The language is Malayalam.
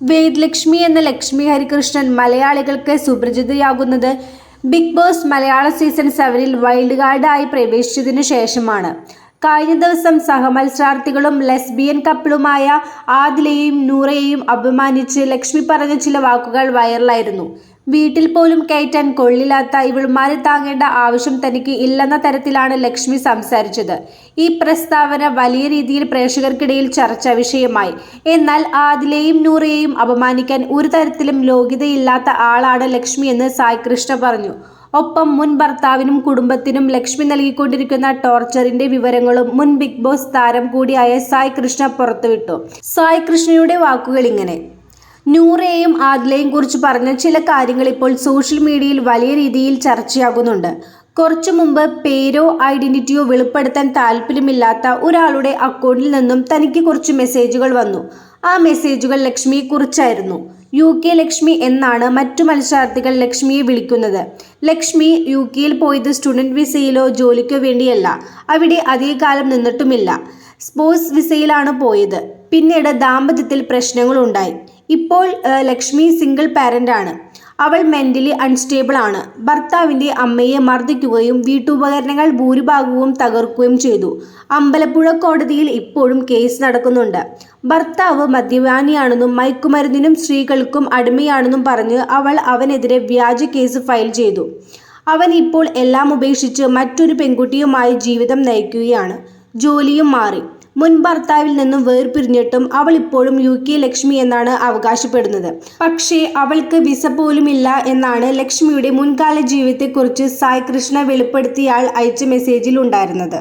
വേദ് ലക്ഷ്മി എന്ന ലക്ഷ്മി ഹരികൃഷ്ണൻ മലയാളികൾക്ക് സുപരിചിതയാകുന്നത് ബിഗ് ബോസ് മലയാള സീസൺ സെവനിൽ വൈൽഡ് കാർഡായി പ്രവേശിച്ചതിനു ശേഷമാണ്. കഴിഞ്ഞ ദിവസം സഹമത്സരാർത്ഥികളും ലെസ്ബിയൻ കപ്പിളുമായ ആദിലയെയും നൂറയെയും അപമാനിച്ച് ലക്ഷ്മി പറഞ്ഞ ചില വാക്കുകൾ വൈറലായിരുന്നു. വീട്ടിൽ പോലും കയറ്റാൻ കൊള്ളില്ലാത്ത ഇവളുമാരെ താങ്ങേണ്ട ആവശ്യം തനിക്ക് ഇല്ലെന്ന തരത്തിലാണ് ലക്ഷ്മി സംസാരിച്ചത്. ഈ പ്രസ്താവന വലിയ രീതിയിൽ പ്രേക്ഷകർക്കിടയിൽ ചർച്ചാ വിഷയമായി. എന്നാൽ ആദിലെയും നൂറയെയും അപമാനിക്കാൻ ഒരു തരത്തിലും യോഗ്യതയില്ലാത്ത ആളാണ് ലക്ഷ്മി എന്ന് സായി കൃഷ്ണ പറഞ്ഞു. ഒപ്പം മുൻ ഭർത്താവിനും കുടുംബത്തിനും ലക്ഷ്മി നൽകിക്കൊണ്ടിരിക്കുന്ന ടോർച്ചറിന്റെ വിവരങ്ങളും മുൻ ബിഗ് ബോസ് താരം കൂടിയായ സായ് കൃഷ്ണ പുറത്തുവിട്ടു. സായ് കൃഷ്ണയുടെ വാക്കുകൾ ഇങ്ങനെ. നൂറയെയും ആദിലയും കുറിച്ച് പറഞ്ഞ ചില കാര്യങ്ങൾ ഇപ്പോൾ സോഷ്യൽ മീഡിയയിൽ വലിയ രീതിയിൽ ചർച്ചയാകുന്നുണ്ട്. കുറച്ചു മുമ്പ് പേരോ ഐഡന്റിറ്റിയോ വെളിപ്പെടുത്താൻ താല്പര്യമില്ലാത്ത ഒരാളുടെ അക്കൗണ്ടിൽ നിന്നും തനിക്ക് കുറച്ച് മെസ്സേജുകൾ വന്നു. ആ മെസ്സേജുകൾ ലക്ഷ്മിയെ കുറിച്ചായിരുന്നു. യു കെ ലക്ഷ്മി എന്നാണ് മറ്റു മത്സരാർത്ഥികൾ ലക്ഷ്മിയെ വിളിക്കുന്നത്. ലക്ഷ്മി യു കെയിൽ പോയത് സ്റ്റുഡന്റ് വിസയിലോ ജോലിക്കോ വേണ്ടിയല്ല. അവിടെ അധികകാലം നിന്നിട്ടുമില്ല. സ്പോർട്സ് വിസയിലാണ് പോയത്. പിന്നീട് ദാമ്പത്യത്തിൽ പ്രശ്നങ്ങളുണ്ടായി. ഇപ്പോൾ ലക്ഷ്മി സിംഗിൾ പാരന്റ് ആണ്. അവൾ മെന്റലി അൺസ്റ്റേബിൾ ആണ്. ഭർത്താവിന്റെ അമ്മയെ മർദ്ദിക്കുകയും വീട്ടുപകരണങ്ങൾ ഭൂരിഭാഗവും തകർക്കുകയും ചെയ്തു. അമ്പലപ്പുഴ കോടതിയിൽ ഇപ്പോഴും കേസ് നടക്കുന്നുണ്ട്. ഭർത്താവ് മദ്യപാനിയാണെന്നും മയക്കുമരുന്നിനും സ്ത്രീകൾക്കും അടിമയാണെന്നും പറഞ്ഞ് അവൾ അവനെതിരെ വ്യാജ കേസ് ഫയൽ ചെയ്തു. അവൻ ഇപ്പോൾ എല്ലാം ഉപേക്ഷിച്ച് മറ്റൊരു പെൺകുട്ടിയുമായി ജീവിതം നയിക്കുകയാണ്. ജോലിയും മാറി. മുൻ ഭർത്താവിൽ നിന്നും വേർപിരിഞ്ഞിട്ടും അവൾ ഇപ്പോഴും യു കെ ലക്ഷ്മി എന്നാണ് അവകാശപ്പെടുന്നത്. പക്ഷേ അവൾക്ക് വിസ പോലുമില്ല എന്നാണ് ലക്ഷ്മിയുടെ മുൻകാല ജീവിതത്തെക്കുറിച്ച് സായ് കൃഷ്ണ വെളിപ്പെടുത്തിയാൾ അയച്ച മെസ്സേജിൽ ഉണ്ടായിരുന്നത്.